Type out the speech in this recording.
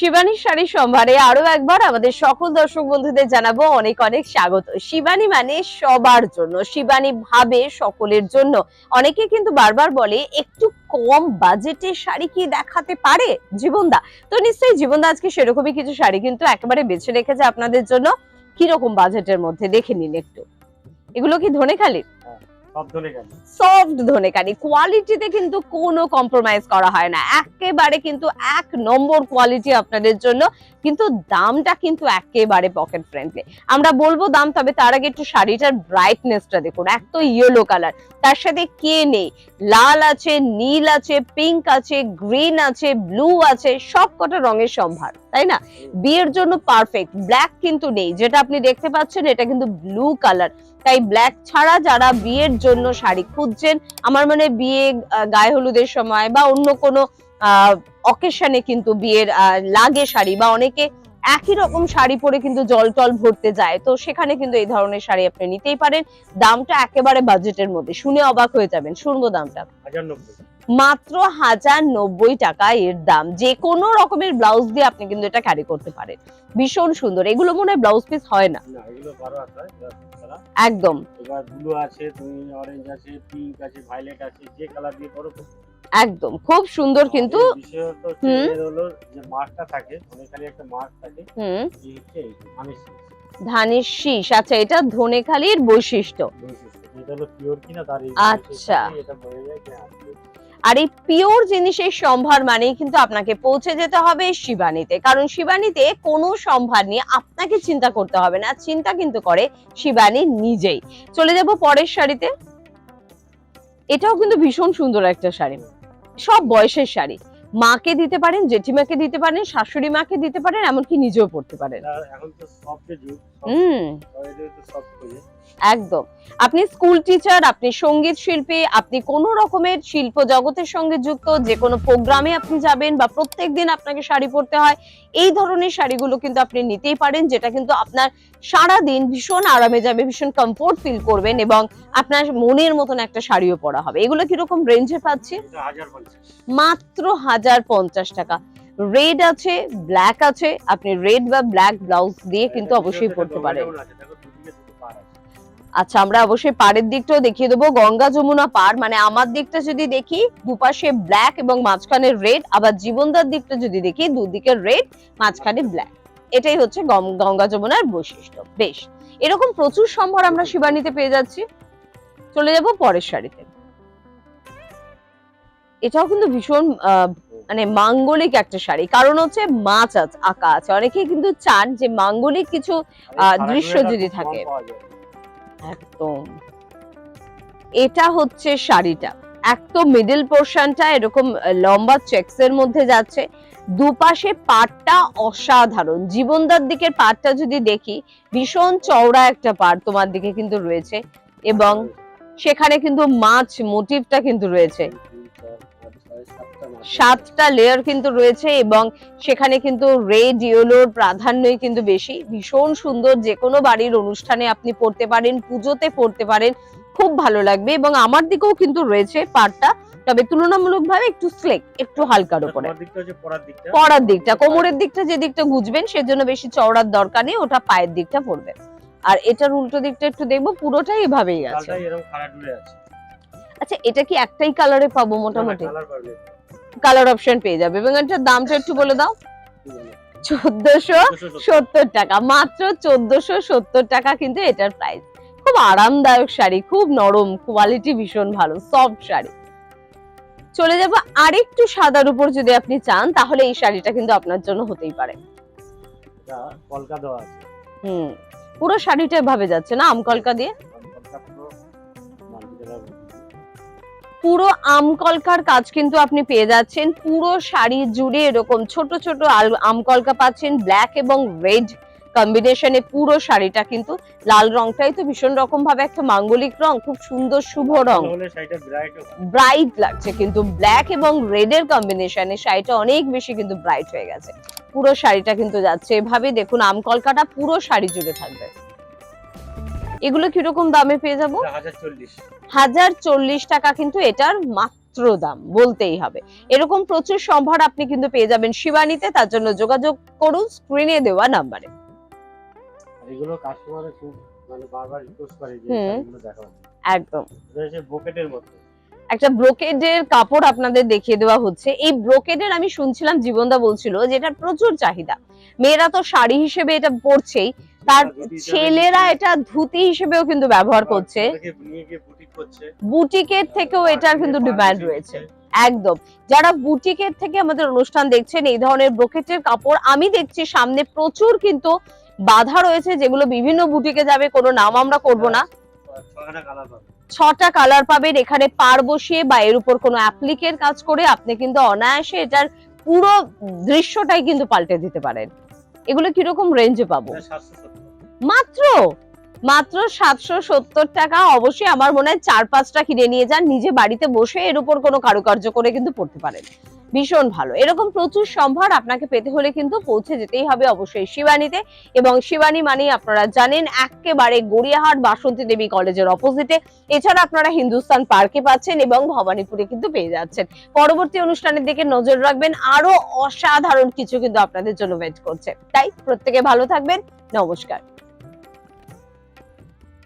শিবানী শাড়ি সম্ভারে আরও একবার আমাদের সকল দর্শক বন্ধুদের জানাব অনেক অনেক স্বাগত। শিবানী মানে সবার জন্য, শিবানী ভাবে সকলের জন্য। অনেকে কিন্তু বারবার বলে, একটু কম বাজেটে শাড়ি কি দেখাতে পারে জীবনদা? তো নিশ্চয়ই জীবনদা আজকে সেরকমই কিছু শাড়ি কিন্তু একেবারে বেছে রেখেছে আপনাদের জন্য। কীরকম বাজেটের মধ্যে দেখে নিন একটু। এগুলো কি ধরে গেল সফট ধনেকানি কোয়ালিটিতে কিন্তু কোনো কম্প্রোমাইজ করা হয় না। একেবারে কিন্তু এক নম্বর কোয়ালিটি আপনাদের জন্য। কিন্তু দামটা কিন্তু একেবারে পকেট ফ্রেন্ডলি আমরা বলব দাম, তবে তার আগে একটু শাড়িটার ব্রাইটনেসটা দেখুন। এক তো ইয়েলো কালার তার সাথে কে নেই? লাল আছে, নীল আছে পিঙ্ক আছে গ্রিন আছে ব্লু আছে সব কটা রঙের সম্ভার। তাই না? বিয়ের জন্য পারফেক্ট ব্ল্যাক কিন্তু নেই। যেটা আপনি দেখতে পাচ্ছেন, এটা কিন্তু ব্লু কালার তাই ব্ল্যাক ছাড়া যারা বিয়ের জন্য শাড়ি খুঁজছেন, আমার মানে বিয়ে গায়ে হলুদের সময় বা অন্য কোনো অকেশনে কিন্তু বিয়ের লাগে শাড়ি বা অনেকে একই রকম শাড়ি পরে কিন্তু জল টল ভরতে যায়। তো সেখানে কিন্তু এই ধরনের শাড়ি আপনি নিতেই পারেন। দামটা একেবারে বাজেটের মধ্যে। শুনে অবাক হয়ে যাবেন। শুনব দামটা। মাত্র হাজার নব্বই টাকা এর দাম। যে কোনো রকমের ব্লাউজ দিয়ে আপনি কিন্তু এটা ক্যারি করতে পারেন। ভীষণ সুন্দর। এগুলো মনে হয় ব্লাউজ পিস হয় না। একদম। ব্লু আছে অরেঞ্জ আছে পিঙ্ক আছে ভায়োলেট আছে যে কালার দিয়ে করো করো। একদম। খুব সুন্দর কিন্তু আর এর বিশেষত হচ্ছে হুম। হলো যে মার্কটা থাকে অনেক একটা মার্ক থাকে হুম। এই হচ্ছে এই ধানের শীষ। আচ্ছা এটা ধনেখালির বৈশিষ্ট্য। আচ্ছা। আর এই পিওর জিনিসের সম্ভার মানেই কিন্তু আপনাকে পৌঁছে যেতে হবে শিবানীতে। কারণ শিবানীতে কোনো সম্ভার নিয়ে আপনাকে চিন্তা করতে হবে না চিন্তা কিন্তু করে শিবানী নিজেই। চলে যাব পরের শাড়িতে। এটাও কিন্তু ভীষণ সুন্দর একটা শাড়ি। সব বয়সের শাড়ি। মাকে দিতে পারেন জেঠিমাকে দিতে পারেন শাশুড়ি মাকে দিতে পারেন এমনকি নিজেও পড়তে পারেন। হুম। একদম। আপনি স্কুল টিচার আপনি সংগীত শিল্পী আপনি কোন রকমের শিল্প জগতের সঙ্গে যুক্ত যে কোনো প্রোগ্রামে আপনি যাবেন বা প্রত্যেকদিন আপনাকে শাড়ি পরতে হয় এই ধরনের শাড়িগুলো কিন্তু আপনি নিতেই পারেন যেটা কিন্তু আপনার সারা দিন ভীষণ আরামে যাবে ভীষণ কমফোর্ট ফিল করবেন এবং আপনার মনের মতন একটা শাড়িও পরা হবে। এগুলো কীরকম রেঞ্জে পাচ্ছি? মাত্র হাজার পঞ্চাশ টাকা। রেড আছে ব্ল্যাক আছে আপনি রেড বা ব্ল্যাক ব্লাউজ দিয়ে কিন্তু অবশ্যই পরতে পারেন। আচ্ছা আমরা অবশ্যই পাড়ের দিকটাও দেখিয়ে দেবো। গঙ্গা যমুনা পার মানে আমার দিকটা যদি দেখি দুপাশে ব্ল্যাক এবং মাঝখানে রেড আবার জীবনদার দিকটা যদি দেখি দুদিকে রেড মাঝখানে ব্ল্যাক এটাই হচ্ছে গঙ্গা যমুনার বৈশিষ্ট্য। বেশ এরকম প্রচুর সম্ভার আমরা শিবানীতে পেয়ে যাচ্ছি। চলে যাব পরের শাড়িতে এটাও কিন্তু ভীষণ আহ, মানে মাঙ্গলিক একটা শাড়ি কারণ হচ্ছে মাছ আছে আঁকা আছে। অনেকেই কিন্তু চান যে মাঙ্গলিক কিছু আহ, দৃশ্য যদি থাকে। একদম। এটা হচ্ছে শাড়িটা। একদম মিডল পোর্শনটা এরকম লম্বা চেক্স এর মধ্যে যাচ্ছে। দুপাশে পাটটা অসাধারণ। জীবনদার দিকের পাটটা যদি দেখি ভীষণ চওড়া একটা পাট তোমার দিকে কিন্তু রয়েছে এবং সেখানে কিন্তু মাছ মোটিভটা কিন্তু রয়েছে। সাতটা লেয়ার কিন্তু রয়েছে এবং সেখানে কিন্তু রেড ইয়েলোর প্রাধান্যই কিন্তু বেশি। ভীষণ সুন্দর যে কোনো বাড়ির অনুষ্ঠানে আপনি পড়তে পারেন পুজোতে পড়তে পারেন খুব ভালো লাগবে এবং আমার দিকেও কিন্তু রয়েছে পাটটা তবে তুলনামূলকভাবে একটু স্লেক একটু হালকার উপরে। পড়ার দিকটা। কোমরের দিকটা যে দিকটা গুজবেন সেজন্য বেশি চওড়ার দরকার নেই ওটা পায়ের দিকটা পড়বে। আর এটার উল্টো দিকটা একটু দেখব পুরোটাই এভাবেই আছে। আচ্ছা এটা কি একটাই কালারে পাবো মোটামুটি? কালার অপশন পেয়ে যাবে। এবং এটার দামটা একটু বলে দাও। চোদ্দশো সত্তর। টাকা। মাত্র চোদ্দশো সত্তর টাকা কিন্তু এটার প্রাইস খুব আরামদায়ক শাড়ি খুব নরম কোয়ালিটি ভীষণ ভালো সফট শাড়ি। চলে যাব আরেকটু সাদার উপর যদি আপনি চান তাহলে এই শাড়িটা কিন্তু আপনার জন্য হতেই পারে। কলকা আছে। হুম। পুরো শাড়িটা ভাবে যাচ্ছে না? আমকলকা দিয়ে? পুরো আমকলকার কাজ কিন্তু আপনি পেয়ে যাচ্ছেন। পুরো শাড়ি জুড়ে এরকম ছোট ছোট আমকলকা পাচ্ছেন ব্ল্যাক এবং রেড কম্বিনেশনে পুরো শাড়িটা কিন্তু লাল রংটাই তো ভীষণ রকম ভাবে একটা মাঙ্গলিক রং খুব সুন্দর শুভ রং। ব্রাইট ব্রাইট লাগছে কিন্তু ব্ল্যাক এবং রেড এর কম্বিনেশনে শাড়িটা অনেক বেশি কিন্তু ব্রাইট হয়ে গেছে। পুরো শাড়িটা কিন্তু যাচ্ছে। এভাবে দেখুন আমকলকাটা পুরো শাড়ি জুড়ে থাকবে। এগুলো কীরকম দামে পেয়ে যাব? হাজার চল্লিশ। টাকা কিন্তু এটার মাত্র মাত্র দাম বলতেই হবে। এরকম প্রচুর সম্ভার আপনি কিন্তু পেয়ে যাবেন শিবানীতে তার জন্য যোগাযোগ করুন স্ক্রিনে দেওয়া নাম্বারে। এগুলো কাস্টমারে খুব মানে বারবার রিকোয়েস্ট করে যে। দেখাও। একদম। এটা হচ্ছে মতো। একটা ব্রোকেডের কাপড় আপনাদের দেখিয়ে দেওয়া হচ্ছে। এই ব্রোকেডের আমি শুনছিলাম জীবনদা বলছিল যে এটার প্রচুর চাহিদা। মেয়েরা তো শাড়ি হিসেবে এটা পরছেই। তার ছেলেরা এটা ধুতি হিসেবেও কিন্তু ব্যবহার করছে। বুটিক করছে? বুটিকের থেকেও এটার কিন্তু ডিমান্ড রয়েছে। একদম। যারা বুটিকের থেকে আমাদের অনুষ্ঠান দেখছেন এই ধরনের ব্রোকেটের কাপড় আমি দেখছি সামনে প্রচুর কিন্তু বাধা রয়েছে যেগুলো বিভিন্ন বুটিকে যাবে কোনো নাম আমরা করব না। ছটা কালার পাবেন। এখানে পার বসিয়ে বা এর উপর কোনো অ্যাপ্লিকের কাজ করে আপনি কিন্তু অনায়াসে এটার পুরো দৃশ্যটাই কিন্তু পাল্টে দিতে পারেন। এগুলো কীরকম রেঞ্জে পাবো? মাত্র? মাত্র সাতশো সত্তর টাকা। অবশ্যই আমার মনে হয় চার পাঁচটা কিনে নিয়ে যান। নিজে বাড়িতে বসে এর উপর কোনো কারুকার্য করে কিন্তু পড়তে পারেন। ভীষণ ভালো। এরকম প্রচুর সম্ভার আপনাকে পেতে হলে কিন্তু পৌঁছে যেতেই হবে অবশ্যই শিবানীতে। এবং শিবানী মানে আপনারা জানেন, একেবারে গড়িয়াহাট বাসন্তী দেবী কলেজের অপোজিটে এছাড়া আপনারা হিন্দুস্তান পার্কে পাচ্ছেন এবং ভবানীপুরে কিন্তু পেয়ে যাচ্ছেন। পরবর্তী অনুষ্ঠানের দিকে নজর রাখবেন আরও অসাধারণ কিছু কিন্তু আপনাদের জন্য ওয়েট করছে। তাই প্রত্যেকে ভালো থাকবেন। নমস্কার।